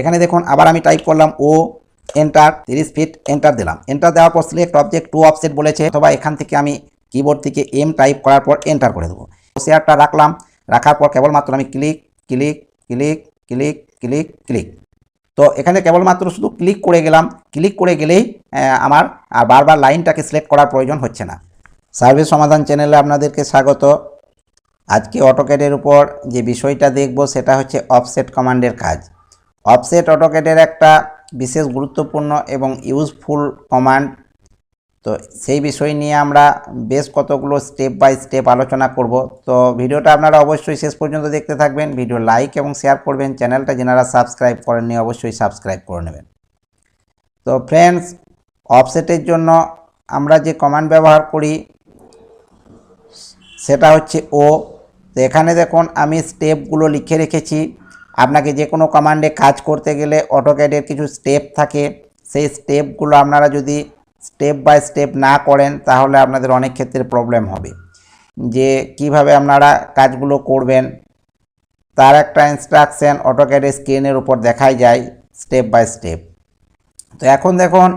এখানে দেখুন, আবার আমি টাইপ করলাম ও এন্টার তিরিশ ফিট এন্টার দিলাম। এন্টার দেওয়ার পর সিলেক্ট অবজেক্ট টু অফসেট বলেছে, অথবা এখান থেকে আমি কিবোর্ড থেকে এম টাইপ করার পর এন্টার করে দেবো। শেয়ারটা রাখলাম, রাখার পর কেবলমাত্র আমি click click click click click click তো এখানে কেবলমাত্র শুধু ক্লিক করে গেলাম ক্লিক করে গেলেই আমার আর বারবার লাইনটাকে সিলেক্ট করার প্রয়োজন হচ্ছে না। সার্ভিস সমাধান চ্যানেলে আপনাদেরকে স্বাগত। আজকে অটোক্যাডের উপর যে বিষয়টা দেখব, সেটা হচ্ছে অফসেট কমান্ডের কাজ। অফসেট অটোকেটের একটা বিশেষ গুরুত্বপূর্ণ এবং ইউজফুল কমান্ড। তো সেই বিষয় নিয়ে আমরা বেশ কতগুলো স্টেপ বাই স্টেপ আলোচনা করব। তো ভিডিওটা আপনারা অবশ্যই শেষ পর্যন্ত দেখতে থাকবেন। ভিডিও লাইক এবং শেয়ার করবেন। চ্যানেলটা যেনারা সাবস্ক্রাইব করেননি, অবশ্যই সাবস্ক্রাইব করে নেবেন। তো ফ্রেন্ডস অফসেটের জন্য আমরা যে কমান্ড ব্যবহার করি, সেটা হচ্ছে ও তো এখানে দেখুন, আমি স্টেপগুলো লিখে রেখেছি। আপনাকে যে কোনো কমান্ডে কাজ করতে গেলে অটোক্যাডের কিছু স্টেপ থাকে। সেই স্টেপগুলো আপনারা যদি স্টেপ বাই স্টেপ না করেন, তাহলে আপনাদের অনেক ক্ষেত্রে প্রবলেম হবে। যে কীভাবে আপনারা কাজগুলো করবেন, তার একটা ইনস্ট্রাকশন অটোক্যাডের স্ক্রিনের উপর দেখাই যায় স্টেপ বাই স্টেপ তো এখন দেখুন,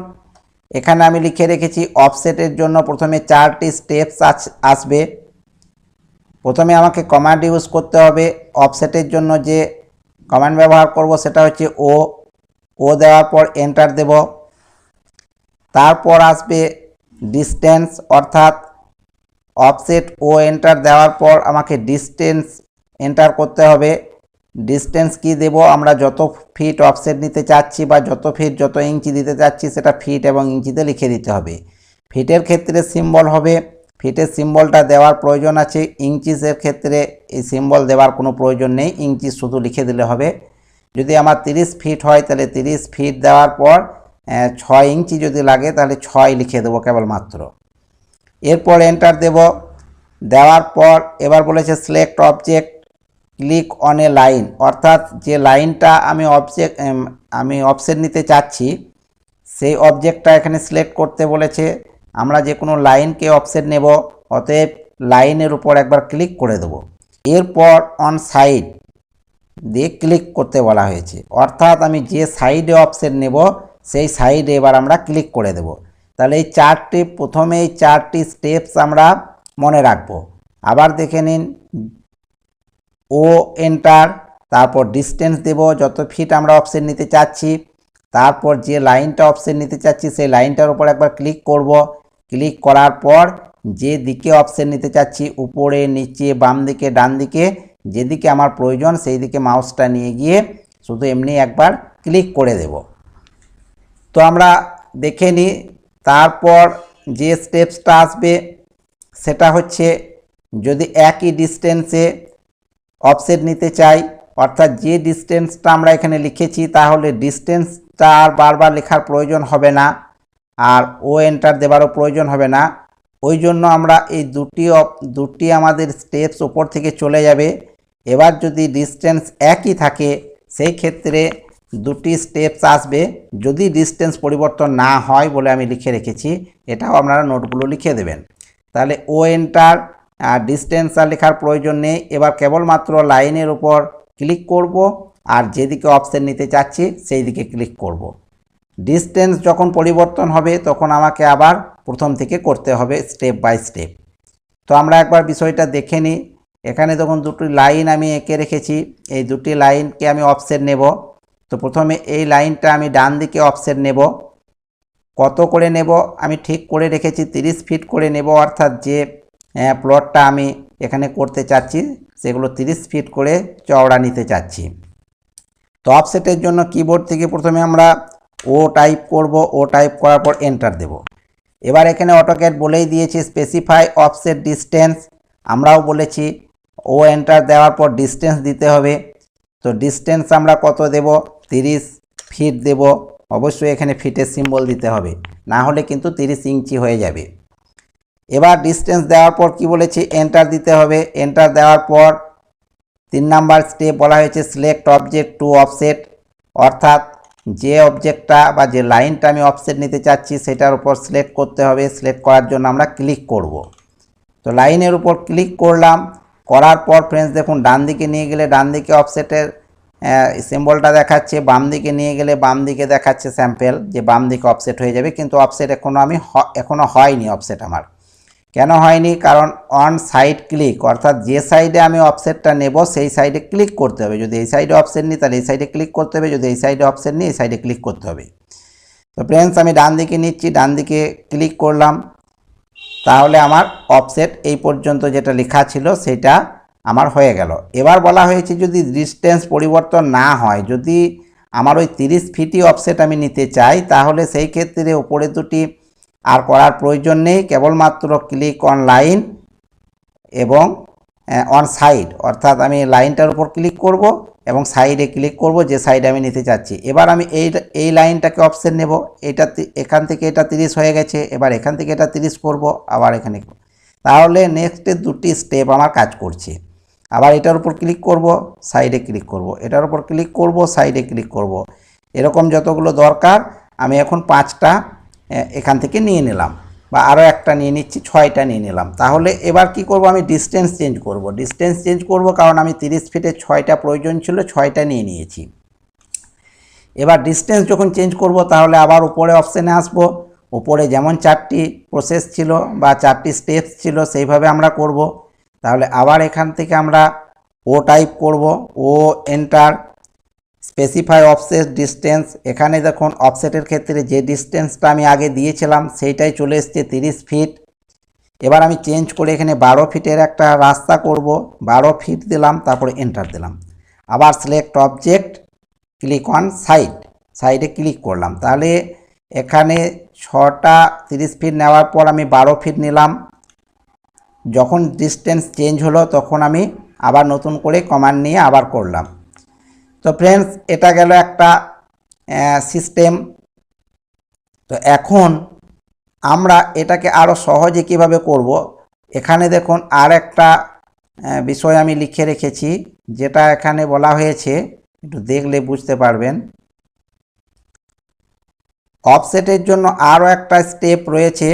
এখানে আমি লিখে রেখেছি অফসেটের জন্য প্রথমে চারটি স্টেপস আসবে। প্রথমে আমাকে কমান্ড ইউজ করতে হবে। অফসেটের জন্য যে কমান্ড ব্যবহার করব সেটা হচ্ছে ও ও দেওয়ার পর এন্টার দেব। তারপর আসবে ডিস্টেন্স অর্থাৎ অফসেট ও এন্টার দেওয়ার পর আমাকে ডিস্টেন্স এন্টার করতে হবে। ডিস্টেন্স কি দেব? আমরা যত ফিট অফসেট নিতে চাচ্ছি বা যত ফিট যত ইঞ্চি দিতে চাচ্ছি, সেটা ফিট এবং ইঞ্চিতে লিখে দিতে হবে। ফিটের ক্ষেত্রে সিম্বল হবে ফিটের সিম্বলটা দেওয়ার প্রয়োজন আছে, ইঞ্চিসের ক্ষেত্রে এই সিম্বল দেওয়ার কোনো প্রয়োজন নেই, ইঞ্চিস শুধু লিখে দিলে হবে। যদি আমার 30 ফিট হয়, তাহলে 30 ফিট দেওয়ার পর ছয় ইঞ্চি যদি লাগে, তাহলে ছয় লিখে দেবো কেবলমাত্র। এরপর এন্টার দেব। দেওয়ার পর এবার বলেছে select object click on a line অর্থাৎ যে লাইনটা আমি অবজেক্ট আমি অফসেট নিতে চাচ্ছি, সেই অবজেক্টটা এখানে সিলেক্ট করতে বলেছে। আমরা যে কোনো লাইনকে অফসেট নেব, অতএব লাইনের উপর একবার ক্লিক করে দেব। এরপর অন সাইড দিয়ে ক্লিক করতে বলা হয়েছে। অর্থাৎ আমি যে সাইডে অফসেট নেব, সেই সাইডে এবার আমরা ক্লিক করে দেব। তাহলে এই চারটি, প্রথমে এই চারটি স্টেপস আমরা মনে রাখব। আবার দেখে নিন ও এন্টার তারপর ডিস্টেন্স দেব, যত ফিট আমরা অপশন নিতে চাচ্ছি। তারপর যে লাইনটা অপশন নিতে চাচ্ছি, সেই লাইনটার উপর একবার ক্লিক করব। ক্লিক করার পর যে দিকে অপশন নিতে চাচ্ছি, উপরে, নিচে, বাম দিকে, ডান দিকে যেদিকে আমার প্রয়োজন সেই দিকে মাউসটা নিয়ে গিয়ে শুধু এমনি একবার ক্লিক করে দেব। তো আমরা দেখে নিই, তারপর যে স্টেপসটা আসবে, সেটা হচ্ছে যদি একই ডিস্টেন্সে অফসেট নিতে চাই, অর্থাৎ যে ডিস্টেন্সটা আমরা এখানে লিখেছি, তাহলে ডিস্টেন্সটা আর বারবার লেখার প্রয়োজন হবে না। আর ও এন্টার দেওয়ারও প্রয়োজন হবে না। ওই জন্য আমরা এই দুটি দুটি আমাদের স্টেপস ওপর থেকে চলে যাবে। এবার যদি ডিস্টেন্স একই থাকে, সেই ক্ষেত্রে দুটি স্টেপস আসবে। যদি ডিস্টেন্স পরিবর্তন না হয় বলে আমি লিখে রেখেছি, এটাও আপনারা নোটগুলো লিখে দেবেন। তাহলে ও এন্টার ডিস্টেন্স আর লেখার প্রয়োজন নেই। এবার কেবলমাত্র লাইনের উপর ক্লিক করব, আর যেদিকে অপশান নিতে চাচ্ছি সেই দিকে ক্লিক করব। ডিস্টেন্স যখন পরিবর্তন হবে, তখন আমাকে আবার প্রথম থেকে করতে হবে স্টেপ বাই স্টেপ তো আমরা একবার বিষয়টা দেখে নিই। এখানে দেখুন দুটি লাইন আমি এঁকে রেখেছি। এই দুটি লাইনকে আমি অফসেট নেব। তো প্রথমে এই লাইনটা আমি ডান দিকে অফসেট নেব। কত করে নেব? আমি ঠিক করে রেখেছি 30 ফিট করে নেব। অর্থাৎ যে প্লটটা আমি এখানে করতে চাচ্ছি, সেগুলো 30 ফিট করে চওড়া নিতে চাচ্ছি। তো অফসেটের জন্য কিবোর্ড থেকে প্রথমে আমরা ও টাইপ করব, ও টাইপ করার পর এন্টার দেব। এবার এখানে অটোক্যাড বলেই দিয়েছি স্পেসিফাই অফসেট ডিস্টেন্স আমরাও বলেছি, ও এন্টার দেওয়ার পর ডিস্টেন্স দিতে হবে। তো ডিস্টেন্স আমরা কত দেব? 30 ফিট দেব। অবশ্যই এখানে ফিটের সিম্বল দিতে হবে। না হলে কিন্তু 30 ইঞ্চি হয়ে যাবে। এবার ডিস্টেন্স দেওয়ার পর কি বলেছি? এন্টার দিতে হবে। এন্টার দেওয়ার পর তিন নাম্বার স্টেপ বলা হয়েছে সিলেক্ট অবজেক্ট টু অফসেট অর্থাৎ যে অবজেক্টটা বা যে লাইনটা আমি অফসেট নিতে চাচ্ছি, সেটার উপর সিলেক্ট করতে হবে। সিলেক্ট করার জন্য আমরা ক্লিক করব। তো লাইনের উপর ক্লিক করলাম। করার পর ফ্রেন্ডস দেখুন ডান দিকে নিয়ে গেলে ডান দিকে অফসেটের সিম্বলটা দেখাচ্ছে। বাম দিকে নিয়ে গেলে বাম দিকে দেখাচ্ছে স্যাম্পেল যে বাম দিকে অফসেট হয়ে যাবে। কিন্তু অফসেট এখনও আমি এখনও হয়নি অফসেট আমার। কেন হয়নি? কারণ অন সাইড ক্লিক অর্থাৎ যে সাইডে আমি অফসেটটা নেব, সেই সাইডে ক্লিক করতে হবে। যদি এই সাইডে অফসেট নিই, তাহলে এই সাইডে ক্লিক করতে হবে। যদি এই সাইডে অফসেট নিই, এই সাইডে ক্লিক করতে হবে। তো ফ্রেন্ডস আমি ডান দিকে নিচ্ছি। ডান দিকে ক্লিক করলাম। তাহলে আমার অফসেট এই পর্যন্ত যেটা লেখা ছিল, সেটা আমার হয়ে গেল। এবার বলা হয়েছে, যদি ডিস্টেন্স পরিবর্তন না হয়, যদি আমার ওই তিরিশ ফিটই অফসেট আমি নিতে চাই, তাহলে সেই ক্ষেত্রে উপরে দুটি আর করার প্রয়োজন নেই, কেবলমাত্র ক্লিক অন লাইন এবং অন সাইড অর্থাৎ আমি লাইনটার উপর ক্লিক করব এবং সাইডে ক্লিক করব, যে সাইডে আমি নিতে চাচ্ছি। এবার আমি এই এই লাইনটাকে অপশন নেব। এটা এখান থেকে এটা তিরিশ হয়ে গেছে, এবার এখান থেকে এটা তিরিশ করব, আবার এখানে তাহলে নেক্সটে দুটি স্টেপ আমার কাজ করছে। আবার এটার উপর ক্লিক করব সাইডে ক্লিক করব। এটার উপর ক্লিক করব সাইডে ক্লিক করব। এরকম যতগুলো দরকার, আমি এখন পাঁচটা এখান থেকে নিয়ে নিলাম। বা আরও একটা নিয়ে নিচ্ছি, ছয়টা নিয়ে নিলাম। তাহলে এবার কি করব আমি? ডিস্টেন্স চেঞ্জ করব। ডিস্টেন্স চেঞ্জ করব কারণ আমি তিরিশ ফিটে ছয়টা প্রয়োজন ছিল, ছয়টা নিয়ে নিয়েছি। এবার ডিস্টেন্স যখন চেঞ্জ করব, তাহলে আবার উপরে অপশানে আসব। উপরে যেমন চারটি প্রসেস ছিল বা চারটি স্টেপস ছিল, সেইভাবে আমরা করব। তাহলে আবার এখান থেকে আমরা ও টাইপ করব। O enter specify offset distance এখানে দেখুন অফসেটের ক্ষেত্রে যে ডিস্টেন্সটা আমি আগে দিয়েছিলাম, সেইটাই চলে এসছে তিরিশ ফিট এবার আমি চেঞ্জ করে এখানে বারো ফিটের একটা রাস্তা করব, বারো ফিট দিলাম, তারপরে এন্টার দিলাম। আবার select object click on side সাইডে ক্লিক করলাম। তাহলে এখানে ছটা তিরিশ ফিট নেওয়ার পর আমি বারো ফিট নিলাম। যখন ডিস্টেন্স চেঞ্জ হলো, তখন আমি আবার নতুন করে কমান্ড নিয়ে আবার করলাম। তো ফ্রেন্ডস এটা গেল একটা সিস্টেম তো এখন আমরা এটাকে আরও সহজে কীভাবে করব? এখানে দেখুন আর একটা বিষয় আমি লিখে রেখেছি, যেটা এখানে বলা হয়েছে, একটু দেখলে বুঝতে পারবেন। অফসেটের জন্য আরও একটা স্টেপ রয়েছে,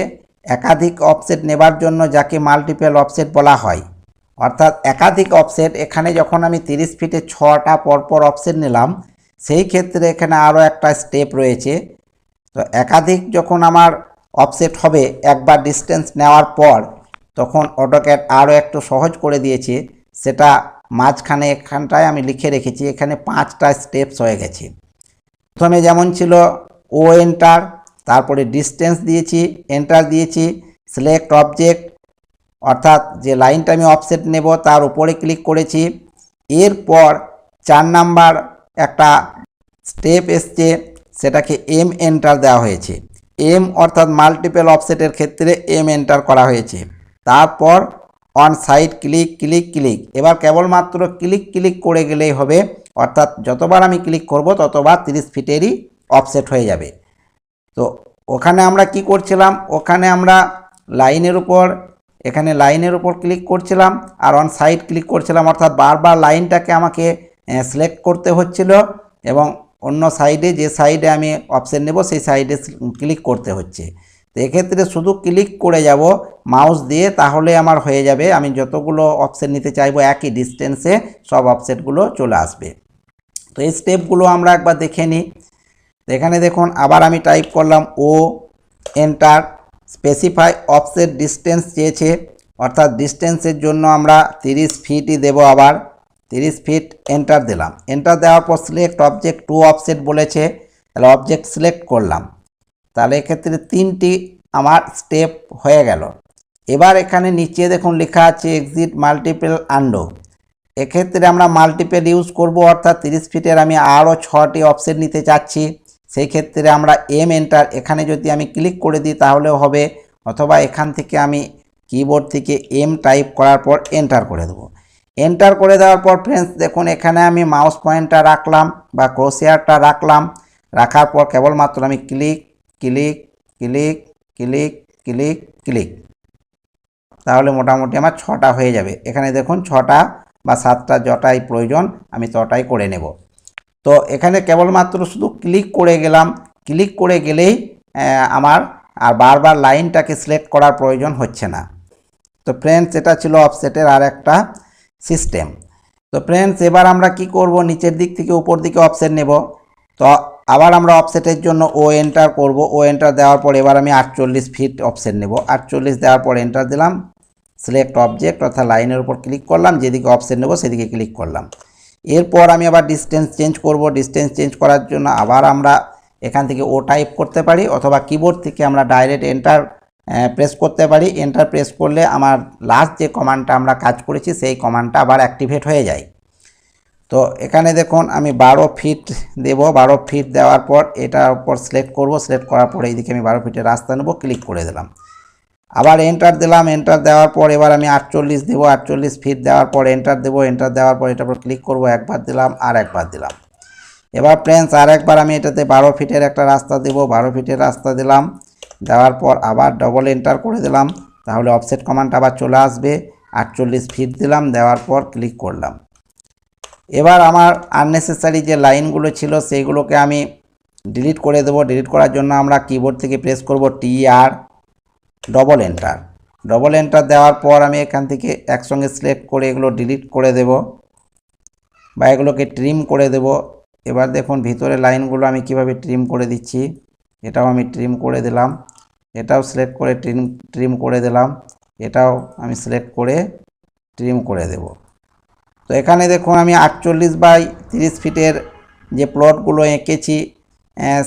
একাধিক অফসেট নেবার জন্য যাকে মাল্টিপল অফসেট বলা হয়। অর্থাৎ একাধিক অফসেট এখানে যখন আমি তিরিশ ফিটে ছটা পরপর অফসেট নিলাম, সেই ক্ষেত্রে এখানে আরও একটা স্টেপ রয়েছে। তো একাধিক যখন আমার অফসেট হবে, একবার ডিস্টেন্স নেওয়ার পর, তখন অটোক্যাড আরও একটু সহজ করে দিয়েছে। সেটা মাঝখানে এখানটায় আমি লিখে রেখেছি, এখানে পাঁচটা স্টেপস হয়ে গেছে। প্রথমে যেমন ছিল ও এন্টার তারপরে ডিস্টেন্স দিয়েছি এন্টার দিয়েছি সিলেক্ট অবজেক্ট অর্থাৎ যে লাইনটা আমি অফসেট নেব, তার উপরে ক্লিক করেছি। এরপর চার নাম্বার একটা স্টেপ এসছে, সেটাকে এম এন্টার দেওয়া হয়েছে। এম অর্থাৎ মাল্টিপল অফসেটের ক্ষেত্রে এম এন্টার করা হয়েছে। তারপর on side click click click এবার কেবলমাত্র ক্লিক ক্লিক করে গেলেই হবে। অর্থাৎ যতবার আমি ক্লিক করব, ততবার তিরিশ ফিটেরই অফসেট হয়ে যাবে। তো ওখানে আমরা কি করছিলাম? ওখানে আমরা লাইনের উপর এখানে লাইনের উপর ক্লিক করছিলাম আর অন সাইড ক্লিক করছিলাম। অর্থাৎ বারবার লাইনটাকে আমাকে সিলেক্ট করতে হচ্ছিল এবং অন্য সাইডে যে সাইডে আমি অপশান নেব, সেই সাইডে ক্লিক করতে হচ্ছে। তো এক্ষেত্রে শুধু ক্লিক করে যাব মাউস দিয়ে, তাহলে আমার হয়ে যাবে। আমি যতগুলো অপশান নিতে চাইব একই ডিস্টেন্সে সব অপশনগুলো চলে আসবে। তো এই স্টেপগুলো আমরা একবার দেখে নিই। এখানে দেখুন, আবার আমি টাইপ করলাম O enter specify offset distance চেয়েছে, অর্থাৎ ডিস্টেন্সের জন্য আমরা তিরিশ ফিটই দেব আবার। তিরিশ ফিট এন্টার দিলাম। এন্টার দেওয়ার পর সিলেক্ট অবজেক্ট টু অফসেট বলেছে, তাহলে অবজেক্ট সিলেক্ট করলাম। তাহলে এক্ষেত্রে তিনটি আমার স্টেপ হয়ে গেল। এবার এখানে নিচে দেখুন লেখা আছে এক্সিট মাল্টিপল আন্ডো এক্ষেত্রে আমরা মাল্টিপল ইউজ করব, অর্থাৎ তিরিশ ফিটের আমি আরও ছটি অপশন নিতে চাচ্ছি। সেই ক্ষেত্রে আমরা এম এন্টার এখানে যদি আমি ক্লিক করে দিই তাহলেও হবে। অথবা এখান থেকে আমি কিবোর্ড থেকে এম টাইপ করার পর এন্টার করে দেবো। এন্টার করে দেওয়ার পর ফ্রেন্ডস দেখুন এখানে আমি মাউস পয়েন্টটা রাখলাম বা ক্রোশিয়ারটা রাখলাম। রাখার পর কেবলমাত্র আমি click click click click click click তাহলে মোটামুটি আমার ছটা হয়ে যাবে। এখানে দেখুন ছটা বা সাতটা যটাই প্রয়োজন, আমি তটাই করে নেব। তো এখানে কেবলমাত্র শুধু ক্লিক করে গেলাম। ক্লিক করে গেলেই আমার আর বারবার লাইনটাকে সিলেক্ট করার প্রয়োজন হচ্ছে না। তো ফ্রেন্ডস এটা ছিল অফসেটের আর একটা সিস্টেম তো ফ্রেন্ডস এবার আমরা কি করব? নিচের দিক থেকে উপর দিকে অফসেট নেব। তো আবার আমরা অফসেটের জন্য ও এন্টার করব। ও এন্টার দেওয়ার পর এবার আমি আটচল্লিশ ফিট অফসেট নেব। আটচল্লিশ দেওয়ার পর এন্টার দিলাম। সিলেক্ট অবজেক্ট অর্থাৎ লাইনের উপর ক্লিক করলাম। যেদিকে অফসেট নেব, সেদিকে ক্লিক করলাম। এরপর আমি আবার ডিস্টেন্স চেঞ্জ করব। ডিস্টেন্স চেঞ্জ করার জন্য আবার আমরা এখান থেকে ও টাইপ করতে পারি অথবা কিবোর্ড থেকে আমরা ডাইরেক্ট এন্টার প্রেস করতে পারি। এন্টার প্রেস করলে আমার লাস্ট যে কমান্ডটা আমরা কাজ করেছি, সেই কমান্ডটা আবার অ্যাক্টিভেট হয়ে যায়। তো এখানে দেখুন, আমি বারো ফিট দেব। বারো ফিট দেওয়ার পর এটার উপর সিলেক্ট করব। সিলেক্ট করার পর এইদিকে আমি বারো ফিটের রাস্তা নেব। ক্লিক করে দিলাম। আবার এন্টার দিলাম এন্টার দেওয়ার পর এবার আমি আটচল্লিশ দেবো, আটচল্লিশ ফিট দেওয়ার পর এন্টার দেবো এন্টার দেওয়ার পর এটার উপর ক্লিক করব, একবার দিলাম, আর একবার দিলাম। এবার ফ্রেন্ডস আর একবার আমি এটাতে বারো ফিটের একটা রাস্তা দেবো, বারো ফিটের রাস্তা দিলাম, দেওয়ার পর আবার ডবল এন্টার করে দিলাম, তাহলে অফসেট কমান্ড আবার চলে আসবে, আটচল্লিশ ফিট দিলাম, দেওয়ার পর ক্লিক করলাম। এবার আমার আননেসেসারি যে লাইনগুলো ছিল, সেইগুলোকে আমি ডিলিট করে দেবো। ডিলিট করার জন্য আমরা কিবোর্ড থেকে প্রেস করব T R double enter double enter দেওয়ার পর আমি এখান থেকে একসঙ্গে সিলেক্ট করে এগুলো ডিলিট করে দেব বা এগুলোকে ট্রিম করে দেব। এবার দেখুন ভিতরে লাইনগুলো আমি কীভাবে ট্রিম করে দিচ্ছি, এটাও আমি ট্রিম করে দিলাম, এটাও সিলেক্ট করে ট্রিম ট্রিম করে দিলাম, এটাও আমি সিলেক্ট করে ট্রিম করে দেব। তো এখানে দেখুন আমি আটচল্লিশ বাই তিরিশ ফিটের যে প্লটগুলো এঁকেছি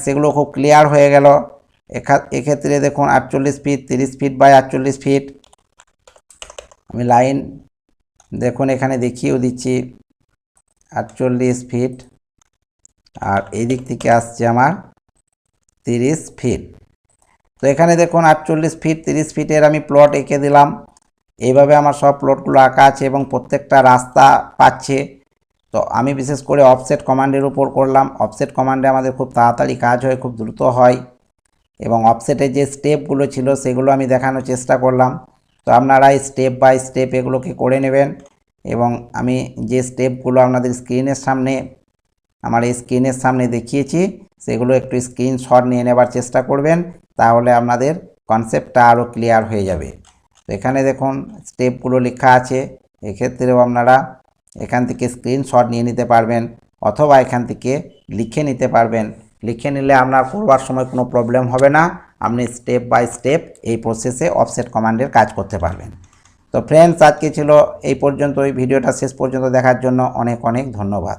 সেগুলো খুব ক্লিয়ার হয়ে গেল। এক্ষেত্রে দেখুন আটচল্লিশ ফিট তিরিশ ফিট বাই আটচল্লিশ ফিট আমি লাইন দেখুন এখানে দেখিয়েও দিচ্ছি আটচল্লিশ ফিট আর এই দিক থেকে আসছে আমার তিরিশ ফিট তো এখানে দেখুন আটচল্লিশ ফিট তিরিশ ফিটের আমি প্লট এঁকে দিলাম। এইভাবে আমার সব প্লটগুলো আঁকা আছে এবং প্রত্যেকটা রাস্তা পাচ্ছে। তো আমি বিশেষ করে অফসেট কমান্ডের উপর করলাম। অফসেট কমান্ডে আমাদের খুব তাড়াতাড়ি কাজ হয়, খুব দ্রুত হয়। এবং অফসেটের যে স্টেপগুলো ছিল সেগুলো আমি দেখানোর চেষ্টা করলাম। তো আপনারা স্টেপ বাই স্টেপ এগুলোকে করে নেবেন এবং আমি যে স্টেপগুলো আপনাদের স্ক্রিনের সামনে, আমার এই স্ক্রিনের সামনে দেখিয়েছি, সেগুলো একটু স্ক্রিনশট নিয়ে নেবার চেষ্টা করবেন, তাহলে আপনাদের কনসেপ্টটা আরও ক্লিয়ার হয়ে যাবে। তো এখানে দেখুন স্টেপগুলো লেখা আছে, এক্ষেত্রেও আপনারা এখান থেকে স্ক্রিনশট নিয়ে নিতে পারবেন অথবা এখান থেকে লিখে নিতে পারবেন। লিখে নিলে আপনার করবার সময় কোনো প্রবলেম হবে না। আপনি স্টেপ বাই স্টেপ এই প্রসেসে অফসেট কমান্ডের কাজ করতে পারবেন। তো ফ্রেন্ডস আজকে ছিল এই পর্যন্ত এই ভিডিওটা শেষ পর্যন্ত দেখার জন্য অনেক অনেক ধন্যবাদ।